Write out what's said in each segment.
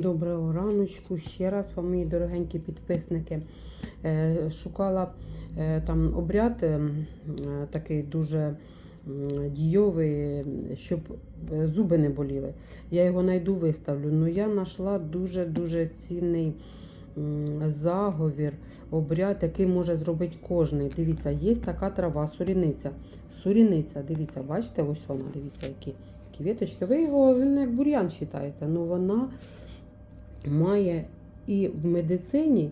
Доброго раночку. Ще раз вам, мої дорогенькі підписники. Е, Шукала е, там обряд е, м, е, такий дуже дійовий, щоб зуби не боліли. Я його знайду, виставлю. Ну я знайшла дуже-дуже цінний заговір, обряд, який може зробити кожний. Дивіться, є така трава, суріниця. Суріниця, дивіться, бачите, ось вона, дивіться, які, які віточки. Ви його, він як бур'ян вважається, ну вона має і в медицині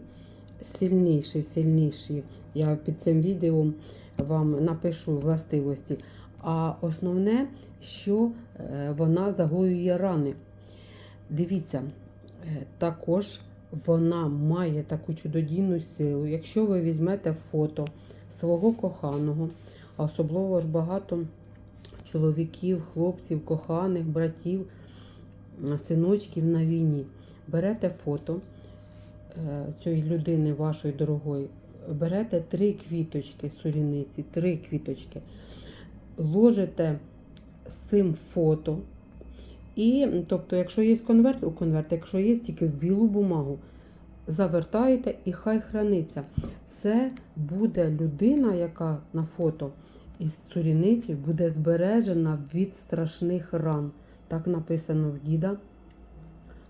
сильніші, сильніші. Я під цим відео вам напишу властивості. А основне, що е, вона загоює рани. Дивіться, е, також вона має таку чудодійну силу. Якщо ви візьмете фото свого коханого, особливо ж багато чоловіків, хлопців, коханих, братів, синочків на війні, берете фото е, цієї людини, вашої дорогої, берете три квіточки суріниці, три квіточки, ложите з цим фото. І, тобто, якщо є конверт, у конверт, якщо є тільки в білу бумагу, завертаєте і хай храниться. Це буде людина, яка на фото із суріницею буде збережена від страшних ран. Так написано в діда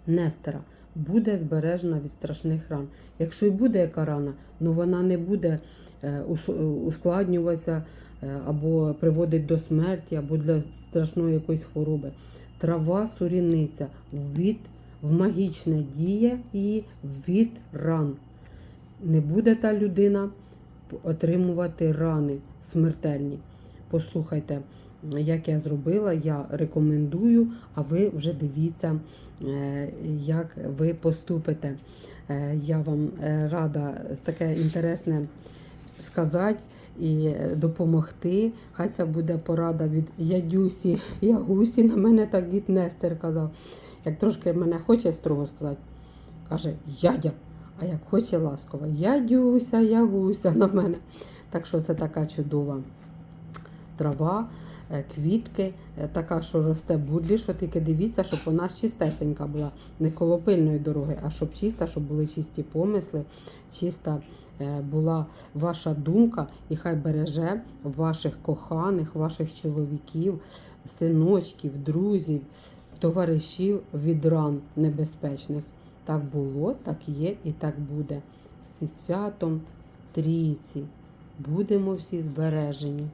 Нестера. Буде збережена від страшних ран. Якщо і буде яка рана, ну вона не буде е, ускладнюватися е, або приводить до смерті, або для страшної якоїсь хвороби. Трава суріниця від в магічне діє і від ран. Не буде та людина отримувати рани смертельні. Послухайте, як я зробила, я рекомендую, а ви вже дивіться, е, як ви поступите. Е, Я вам е, рада таке інтересне сказати і допомогти. Хай це буде порада від Ядюсі Ягусі. На мене так дід Нестер казав. Як трошки мене хоче строго сказати, каже Ядя. А як хоче ласково, Ядюся, Ягуся на мене. Так що це така чудова трава, квітки, е, така, що росте будлі, що тільки дивіться, щоб вона чистесенька була, не коло пильної дороги, а щоб чиста, щоб були чисті помисли, чиста е, була ваша думка, і хай береже ваших коханих, ваших чоловіків, синочків, друзів, товаришів від ран небезпечних. Так було, так є і так буде. Зі святом трійці. Будемо всі збережені.